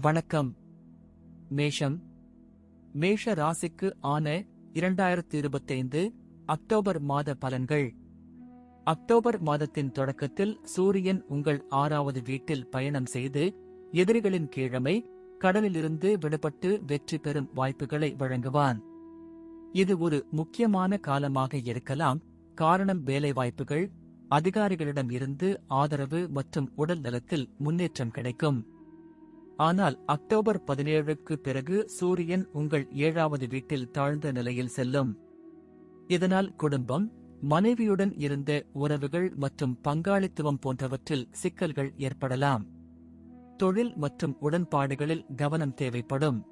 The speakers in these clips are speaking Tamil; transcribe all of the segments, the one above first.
வணக்கம். மேஷம். மேஷ ராசிக்கு ஆன இரண்டாயிரத்தி இருபத்தைந்து அக்டோபர் மாத பலன்கள். அக்டோபர் மாதத்தின் தொடக்கத்தில் சூரியன் உங்கள் ஆறாவது வீட்டில் பயணம் செய்து எதிரிகளின் கீழமை கடலிலிருந்து விடுபட்டு வெற்றி பெறும் வாய்ப்புகளை வழங்குவான். இது ஒரு முக்கியமான காலமாக இருக்கலாம். காரணம் வேலைவாய்ப்புகள் அதிகாரிகளிடம் இருந்து ஆதரவு மற்றும் உடல் நலத்தில் முன்னேற்றம் கிடைக்கும். ஆனால் அக்டோபர் பதினேழுக்கு பிறகு சூரியன் உங்கள் ஏழாவது வீட்டில் தாழ்ந்த நிலையில் செல்லும். இதனால் குடும்பம் மனைவியுடன் இருந்த உறவுகள் மற்றும் பங்காளித்துவம் போன்றவற்றில் சிக்கல்கள் ஏற்படலாம். தொழில் மற்றும் உடன்பாடுகளில் கவனம் தேவைப்படும்.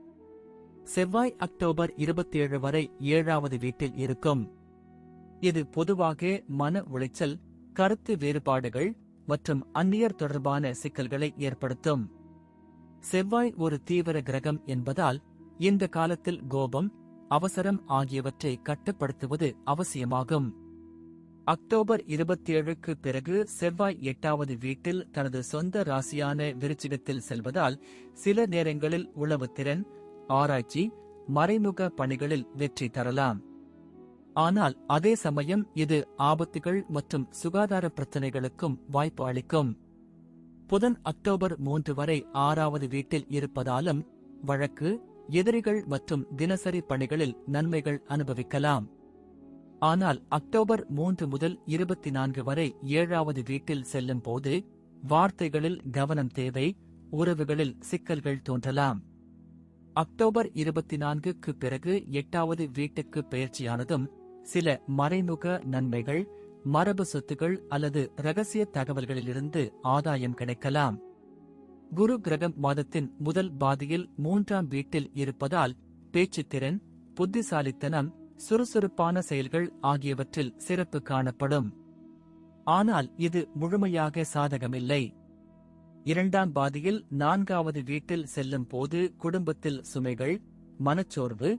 செவ்வாய் அக்டோபர் இருபத்தேழு வரை ஏழாவது வீட்டில் இருக்கும். இது பொதுவாக மன உளைச்சல் கருத்து வேறுபாடுகள் மற்றும் அந்நியர் தொடர்பான சிக்கல்களை ஏற்படுத்தும். செவ்வாய் ஒரு தீவிர கிரகம் என்பதால் இந்த காலத்தில் கோபம் அவசரம் ஆகியவற்றை கட்டுப்படுத்துவது அவசியமாகும். அக்டோபர் இருபத்தேழுக்கு பிறகு செவ்வாய் எட்டாவது வீட்டில் தனது சொந்த ராசியான விருச்சிகத்தில் செல்வதால் சில நேரங்களில் உளவுத்திறன் ஆராய்ச்சி மறைமுக பணிகளில் வெற்றி தரலாம். ஆனால் அதே சமயம் இது ஆபத்துகள் மற்றும் சுகாதார பிரச்சினைகளுக்கும் வாய்ப்பு அளிக்கும். புதன் அக்டோபர் மூன்று வரை ஆறாவது வீட்டில் இருப்பதாலும் வழக்கு எதிரிகள் மற்றும் தினசரி பணிகளில் நன்மைகள் அனுபவிக்கலாம். ஆனால் அக்டோபர் மூன்று முதல் இருபத்தி நான்கு வரை ஏழாவது வீட்டில் செல்லும் போது வார்த்தைகளில் கவனம் தேவை உறவுகளில் சிக்கல்கள் தோன்றலாம். அக்டோபர் இருபத்தி நான்குக்கு பிறகு எட்டாவது வீட்டுக்கு பயிற்சியானதும் சில மறைமுக நன்மைகள் மரபு சொத்துகள் அல்லது ரகசிய தகவல்களிலிருந்து ஆதாயம் கிடைக்கலாம். குரு கிரகம் மாதத்தின் முதல் பாதியில் மூன்றாம் வீட்டில் இருப்பதால் பேச்சுத்திறன் புத்திசாலித்தனம் சுறுசுறுப்பான செயல்கள் ஆகியவற்றில் சிறப்பு காணப்படும். ஆனால் இது முழுமையாக சாதகமில்லை. இரண்டாம் பாதியில் நான்காவது வீட்டில் செல்லும் போது குடும்பத்தில் சுமைகள் மனச்சோர்வு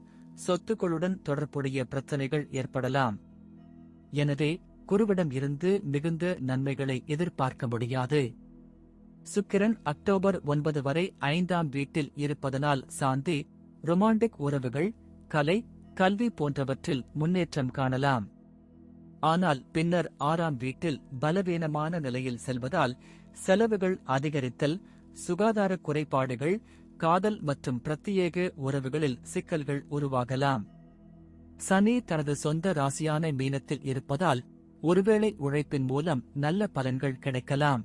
சொத்துக்களுடன் தொடர்புடைய பிரச்சனைகள் ஏற்படலாம். எனவே குருவிடம் இருந்து மிகுந்த நன்மைகளை எதிர்பார்க்க முடியாது. சுக்கிரன் அக்டோபர் ஒன்பது வரை ஐந்தாம் வீட்டில் இருப்பதனால் சாந்தி ரொமாண்டிக் உறவுகள் கலை கல்வி போன்றவற்றில் முன்னேற்றம் காணலாம். ஆனால் பின்னர் ஆறாம் வீட்டில் பலவீனமான நிலையில் செல்வதால் செலவுகள் அதிகரித்தல் சுகாதார குறைபாடுகள் காதல் மற்றும் பிரத்யேக உறவுகளில் சிக்கல்கள் உருவாகலாம். சனி தனது சொந்த ராசியான மீனத்தில் இருப்பதால் ஒருவேளை உழைப்பின் மூலம் நல்ல பலன்கள் கிடைக்கலாம்.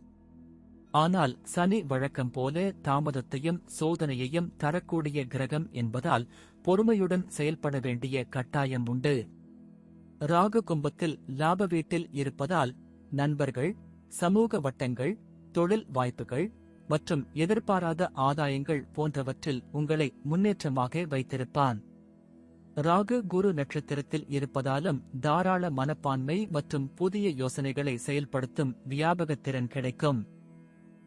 ஆனால் சனி வழக்கம் போல தாமதத்தையும் சோதனையையும் தரக்கூடிய கிரகம் என்பதால் பொறுமையுடன் செயல்பட வேண்டிய கட்டாயம் உண்டு. ராகு கும்பத்தில் லாப வீட்டில் இருப்பதால் நண்பர்கள் சமூக வட்டங்கள் தொழில் வாய்ப்புகள் மற்றும் எதிர்பாராத ஆதாயங்கள் போன்றவற்றில் உங்களை முன்னேற்றமாக வைத்திருப்பான். ராகு குரு நட்சத்திரத்தில் இருப்பதாலும் தாராள மனப்பான்மை மற்றும் புதிய யோசனைகளை செயல்படுத்தும் வியாபகத்திறன் கிடைக்கும்.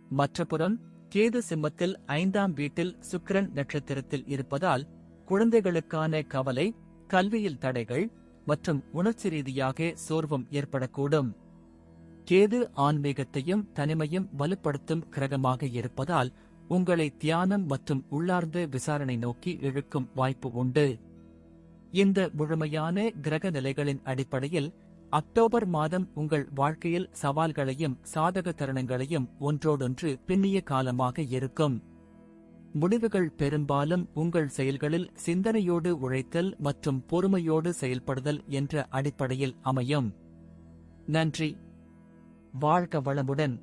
மற்றபுறம் கேது சிம்மத்தில் ஐந்தாம் வீட்டில் சுக்கிரன் நட்சத்திரத்தில் இருப்பதால் குழந்தைகளுக்கான கவலை கல்வியில் தடைகள் மற்றும் உணர்ச்சி ரீதியாக சோர்வும் ஏற்படக்கூடும். கேது ஆன்மீகத்தையும் தனிமையும் வலுப்படுத்தும் கிரகமாக இருப்பதால் உங்களை தியானம் மற்றும் உள்ளார்ந்த விசாரணை நோக்கி இழுக்கும் வாய்ப்பு உண்டு. இந்த முழுமையான கிரக நிலைகளின் அடிப்படையில் அக்டோபர் மாதம் உங்கள் வாழ்க்கையில் சவால்களையும் சாதக தருணங்களையும் ஒன்றோடொன்று பின்னிய காலமாக இருக்கும். முடிவுகள் பெரும்பாலும் உங்கள் செயல்களில் சிந்தனையோடு உழைத்தல் மற்றும் பொறுமையோடு செயல்படுதல் என்ற அடிப்படையில் அமையும். நன்றி. வாழ்க வளமுடன்.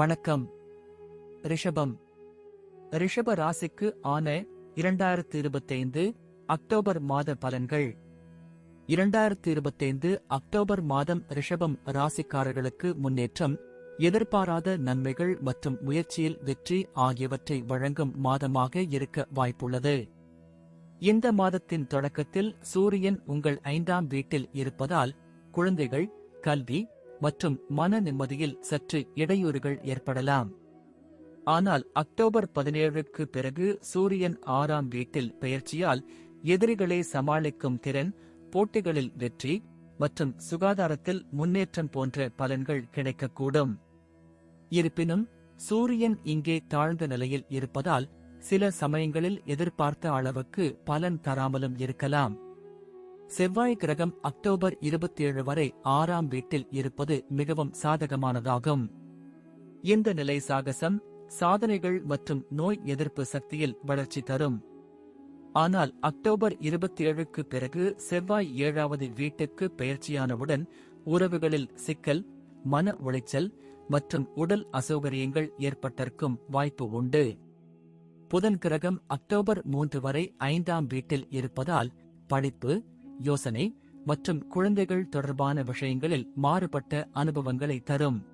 வணக்கம். ரிஷபம். ரிஷப ராசிக்கு ஆன இரண்டாயிரத்து இருபத்தைந்து அக்டோபர் மாத பலன்கள். இரண்டாயிரத்தி இருபத்தைந்து அக்டோபர் மாதம் ரிஷபம் ராசிக்காரர்களுக்கு முன்னேற்றம் எதிர்பாராத நன்மைகள் மற்றும் முயற்சியில் வெற்றி ஆகியவற்றை வழங்கும் மாதமாக இருக்க வாய்ப்புள்ளது. இந்த மாதத்தின் தொடக்கத்தில் சூரியன் உங்கள் ஐந்தாம் வீட்டில் இருப்பதால் குழந்தைகள் கல்வி மற்றும் மன நிம்மதியில் சற்று இடையூறுகள் ஏற்படலாம். ஆனால் அக்டோபர் பதினேழுக்கு பிறகு சூரியன் ஆறாம் வீட்டில் பெயர்ச்சியால் எதிரிகளை சமாளிக்கும் திறன் போட்டிகளில் வெற்றி மற்றும் சுகாதாரத்தில் முன்னேற்றம் போன்ற பலன்கள் கிடைக்கக்கூடும். இருப்பினும் சூரியன் இங்கே தாழ்ந்த நிலையில் இருப்பதால் சில சமயங்களில் எதிர்பார்த்த அளவுக்கு பலன் தராமலும் இருக்கலாம். செவ்வாய் கிரகம் அக்டோபர் இருபத்தேழு வரை ஆறாம் வீட்டில் இருப்பது மிகவும் சாதகமானதாகும். இந்த நிலை சாகசம் சாதனைகள் மற்றும் நோய் எதிர்ப்பு சக்தியில் வளர்ச்சி தரும். ஆனால் அக்டோபர் இருபத்தி ஏழுக்கு பிறகு செவ்வாய் ஏழாவது வீட்டுக்கு பெயர்ச்சியானவுடன் உறவுகளில் சிக்கல் மன உளைச்சல் மற்றும் உடல் அசௌகரியங்கள் ஏற்பட்டிருக்கும் வாய்ப்பு உண்டு. புதன் கிரகம் அக்டோபர் மூன்று வரை ஐந்தாம் வீட்டில் இருப்பதால் படிப்பு யோசனை மற்றும் குழந்தைகள் தொடர்பான விஷயங்களில் மாறுபட்ட அனுபவங்களை தரும்.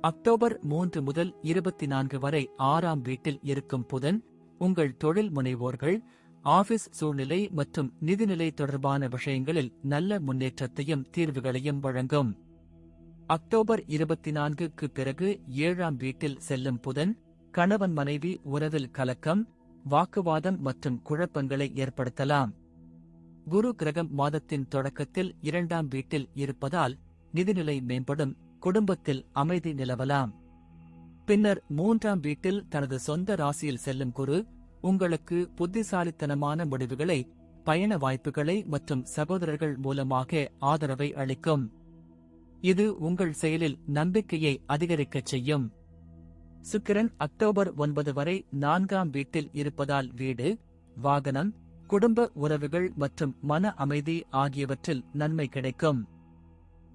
அக்டோபர் மூன்று முதல் இருபத்தி நான்கு வரை ஆறாம் வீட்டில் இருக்கும் புதன் உங்கள் தொழில் முனைவோர்கள் ஆபீஸ் சூழ்நிலை மற்றும் நிதிநிலை தொடர்பான விஷயங்களில் நல்ல முன்னேற்றத்தையும் தீர்வுகளையும் வழங்கும். அக்டோபர் இருபத்தி நான்குக்கு பிறகு ஏழாம் வீட்டில் செல்லும் புதன் கணவன் மனைவி உறவில் கலக்கம் வாக்குவாதம் மற்றும் குழப்பங்களை ஏற்படுத்தலாம். குரு கிரகம் மாதத்தின் தொடக்கத்தில் இரண்டாம் வீட்டில் இருப்பதால் நிதிநிலை மேம்படும் குடும்பத்தில் அமைதி நிலவலாம். பின்னர் மூன்றாம் வீட்டில் தனது சொந்த ராசியில் செல்லும் குரு உங்களுக்கு புத்திசாலித்தனமான முடிவுகளை பயண வாய்ப்புகளை மற்றும் சகோதரர்கள் மூலமாக ஆதரவை அளிக்கும். இது உங்கள் செயலில் நம்பிக்கையை அதிகரிக்கச் செய்யும். சுக்கிரன் அக்டோபர் ஒன்பது வரை நான்காம் வீட்டில் இருப்பதால் வீடு வாகனம் குடும்ப உறவுகள் மற்றும் மன அமைதி ஆகியவற்றில் நன்மை கிடைக்கும்.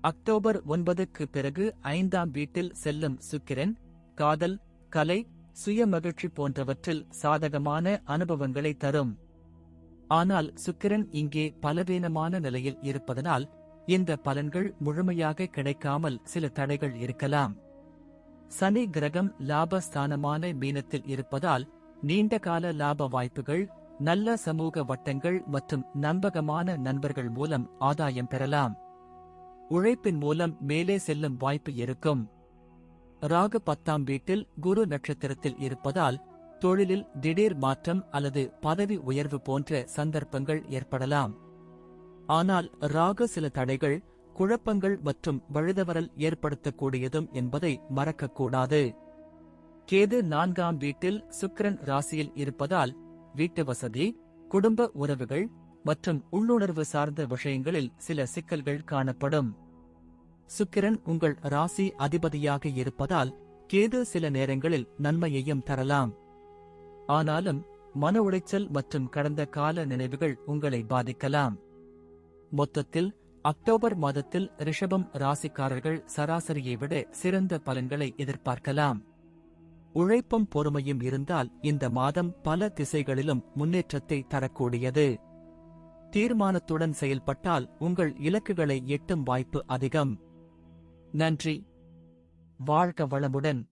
அக்டோபர் ஒன்பதுக்கு பிறகு ஐந்தாம் வீட்டில் செல்லும் சுக்கிரன் காதல் கலை சுய மகிழ்ச்சி போன்றவற்றில் சாதகமான அனுபவங்களை தரும். ஆனால் சுக்கிரன் இங்கே பலவீனமான நிலையில் இருப்பதனால் இந்த பலன்கள் முழுமையாக கிடைக்காமல் சில தடைகள் இருக்கலாம். சனி கிரகம் லாபஸ்தானமான மீனத்தில் இருப்பதால் நீண்டகால லாப வாய்ப்புகள் நல்ல சமூக வட்டங்கள் மற்றும் நம்பகமான நண்பர்கள் மூலம் ஆதாயம் பெறலாம். உழைப்பின் மூலம் மேலே செல்லும் வாய்ப்பு இருக்கும். ராகு பத்தாம் வீட்டில் குரு நட்சத்திரத்தில் இருப்பதால் தொழிலில் திடீர் மாற்றம் அல்லது பதவி உயர்வு போன்ற சந்தர்ப்பங்கள் ஏற்படலாம். ஆனால் ராகு சில தடைகள் குழப்பங்கள் மற்றும் வழுதவரல் ஏற்படுத்தக்கூடியதும் என்பதை மறக்கக்கூடாது. கேது நான்காம் வீட்டில் சுக்கிரன் ராசியில் இருப்பதால் வீட்டு வசதி குடும்ப உறவுகள் மற்றும் உள்ளுணர்வு சார்ந்த விஷயங்களில் சில சிக்கல்கள் காணப்படும். சுக்கிரன் உங்கள் ராசி அதிபதியாக இருப்பதால் கேது சில நேரங்களில் நன்மையையும் தரலாம். ஆனாலும் மன உளைச்சல் மற்றும் கடந்த கால நினைவுகள் உங்களை பாதிக்கலாம். மொத்தத்தில் அக்டோபர் மாதத்தில் ரிஷபம் ராசிக்காரர்கள் சராசரியை விட சிறந்த பலன்களை எதிர்பார்க்கலாம். உழைப்பும் பொறுமையும் இருந்தால் இந்த மாதம் பல திசைகளிலும் முன்னேற்றத்தை தரக்கூடியது. தீர்மானத்துடன் செயல்பட்டால் உங்கள் இலக்குகளை எட்டும் வாய்ப்பு அதிகம். நன்றி. வாழ்க வளமுடன்.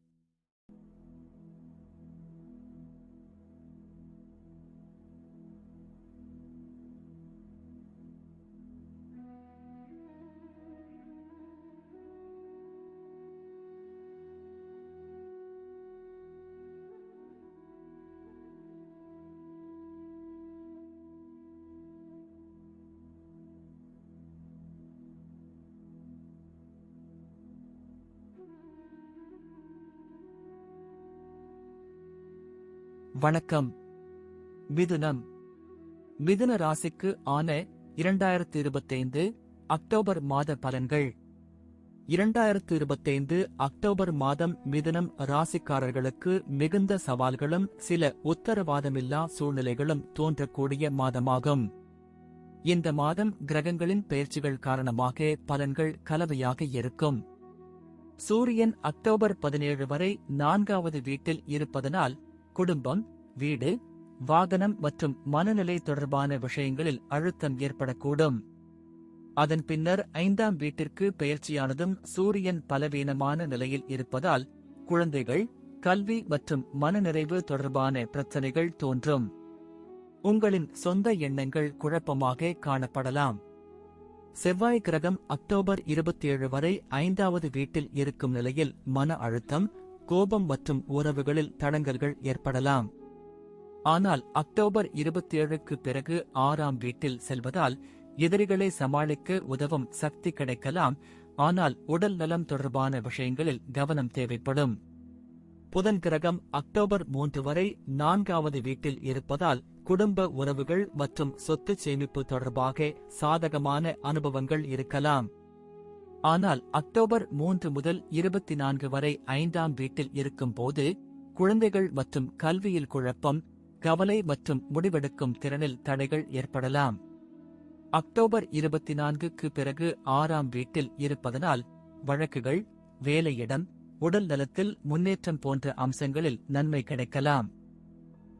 வணக்கம். மிதுனம். மிதுன ராசிக்கு ஆன இரண்டாயிரத்து இருபத்தைந்து அக்டோபர் மாத பலன்கள். இரண்டாயிரத்து இருபத்தைந்து அக்டோபர் மாதம் மிதுனம் ராசிக்காரர்களுக்கு மிகுந்த சவால்களும் சில உத்தரவாதமில்லா சூழ்நிலைகளும் தோன்றக்கூடிய மாதமாகும். இந்த மாதம் கிரகங்களின் பெயர்ச்சிகள் காரணமாக பலன்கள் கலவையாக இருக்கும். சூரியன் அக்டோபர் பதினேழு வரை நான்காவது வீட்டில் இருப்பதனால் குடும்பம் வீடு வாகனம் மற்றும் மனநிலை தொடர்பான விஷயங்களில் அழுத்தம் ஏற்படக்கூடும். அதன் பின்னர் ஐந்தாம் வீட்டிற்கு பெயர்ச்சியானதும் சூரியன் பலவீனமான நிலையில் இருப்பதால் குழந்தைகள் கல்வி மற்றும் மனநிறைவு தொடர்பான பிரச்சனைகள் தோன்றும். உங்களின் சொந்த எண்ணங்கள் குழப்பமாக காணப்படலாம். செவ்வாய் கிரகம் அக்டோபர் 27 வரை ஐந்தாவது வீட்டில் இருக்கும் நிலையில் மன அழுத்தம் கோபம் மற்றும் உறவுகளில் தடங்கல்கள் ஏற்படலாம். ஆனால் அக்டோபர் 27க்கு பிறகு ஆறாம் வீட்டில் செல்வதால் எதிரிகளை சமாளிக்க உதவும் சக்தி கிடைக்கலாம். ஆனால் உடல் நலம் தொடர்பான விஷயங்களில் கவனம் தேவைப்படும். புதன் கிரகம் அக்டோபர் மூன்று வரை நான்காவது வீட்டில் இருப்பதால் குடும்ப உறவுகள் மற்றும் சொத்து சேமிப்பு தொடர்பாக சாதகமான அனுபவங்கள் இருக்கலாம். ஆனால் அக்டோபர் மூன்று முதல் இருபத்தி நான்கு வரை ஐந்தாம் வீட்டில் இருக்கும்போது குழந்தைகள் மற்றும் கல்வியில் குழப்பம் கவலை மற்றும் முடிவெடுக்கும் திறனில் தடைகள் ஏற்படலாம். அக்டோபர் இருபத்தி நான்குக்கு பிறகு ஆறாம் வீட்டில் இருப்பதனால் வழக்குகள் வேலையிடம் உடல் நலத்தில் முன்னேற்றம் போன்ற அம்சங்களில் நன்மை கிடைக்கலாம்.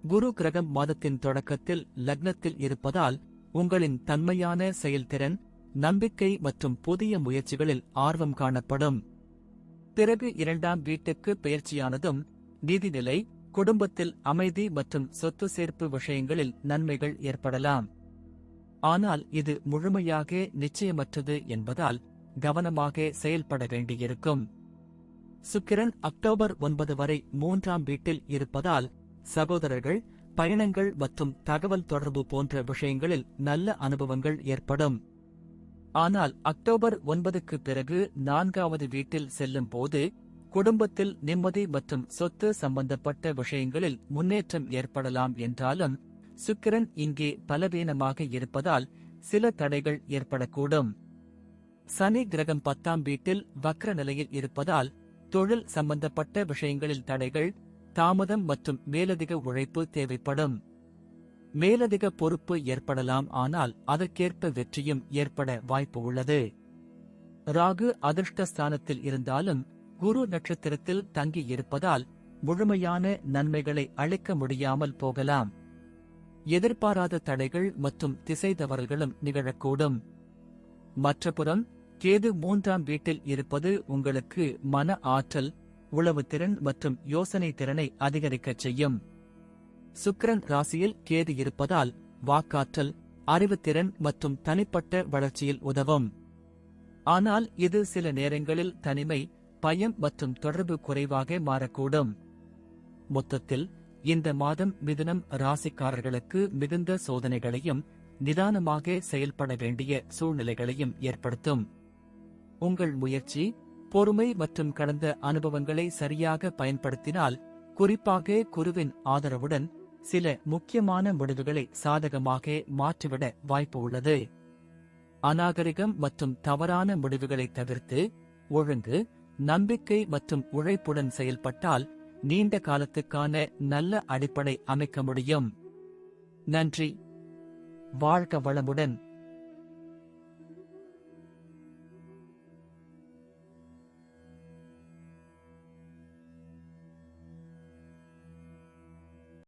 குரு கிரகம் மாதத்தின் தொடக்கத்தில் லக்னத்தில் இருப்பதால் உங்களின் தன்மையான செயல்திறன் நம்பிக்கை மற்றும் புதிய முயற்சிகளில் ஆர்வம் காணப்படும். பிறகு இரண்டாம் வீட்டுக்கு பெயர்ச்சியானதும் நிதிநிலை குடும்பத்தில் அமைதி மற்றும் சொத்து சேர்ப்பு விஷயங்களில் நன்மைகள் ஏற்படலாம். ஆனால் இது முழுமையாக நிச்சயமற்றது என்பதால் கவனமாக செயல்பட வேண்டியிருக்கும். சுக்கிரன் அக்டோபர் ஒன்பது வரை மூன்றாம் வீட்டில் இருப்பதால் சகோதரர்கள் பயணங்கள் மற்றும் தகவல் தொடர்பு போன்ற விஷயங்களில் நல்ல அனுபவங்கள் ஏற்படும். ஆனால் அக்டோபர் ஒன்பதுக்கு பிறகு நான்காவது வீட்டில் செல்லும் போது குடும்பத்தில் நிம்மதி மற்றும் சொத்து சம்பந்தப்பட்ட விஷயங்களில் முன்னேற்றம் ஏற்படலாம் என்றாலும் சுக்கிரன் இங்கே பலவீனமாக இருப்பதால் சில தடைகள் ஏற்படக்கூடும். சனி கிரகம் பத்தாம் வீட்டில் வக்ர நிலையில் இருப்பதால் தொழில் சம்பந்தப்பட்ட விஷயங்களில் தடைகள் தாமதம் மற்றும் மேலதிக உழைப்பு தேவைப்படும். மேலதிக பொறுப்பு ஏற்படலாம் ஆனால் அதற்கேற்ப வெற்றியும் ஏற்பட வாய்ப்பு உள்ளது. ராகு அதிர்ஷ்டஸ்தானத்தில் இருந்தாலும் குரு நட்சத்திரத்தில் தங்கி இருப்பதால் முழுமையான நன்மைகளை அளிக்க முடியாமல் போகலாம். எதிர்பாராத தடைகள் மற்றும் திசை தவறல்களும் நிகழக்கூடும். மற்றபுறம் கேது மூன்றாம் வீட்டில் இருப்பது உங்களுக்கு மன ஆற்றல் உளவுத்திறன் மற்றும் யோசனை திறனை அதிகரிக்கச் செய்யும். சுக்கரன் ராசியில் கேது இருப்பதால் வாக்காற்றல் அறிவுத்திறன் மற்றும் தனிப்பட்ட வளர்ச்சியில் உதவும். ஆனால் இது சில நேரங்களில் தனிமை பயம் மற்றும் தொடர்பு குறைவாக மாறக்கூடும். மொத்தத்தில் இந்த மாதம் மிதுனம் ராசிக்காரர்களுக்கு மிகுந்த சோதனைகளையும் நிதானமாக செயல்பட வேண்டிய சூழ்நிலைகளையும் ஏற்படுத்தும். உங்கள் முயற்சி பொறுமை மற்றும் கடந்த அனுபவங்களை சரியாக பயன்படுத்தினால் குறிப்பாக குருவின் ஆதரவுடன் சில முக்கியமான முடிவுகளை சாதகமாக மாற்றிவிட வாய்ப்பு உள்ளது. அநாகரிகம் மற்றும் தவறான முடிவுகளை தவிர்த்து ஒழுங்கு நம்பிக்கை மற்றும் உழைப்புடன் செயல்பட்டால் நீண்ட காலத்துக்கான நல்ல அடிப்படை அமைக்க முடியும். நன்றி. வாழ்க வளமுடன்.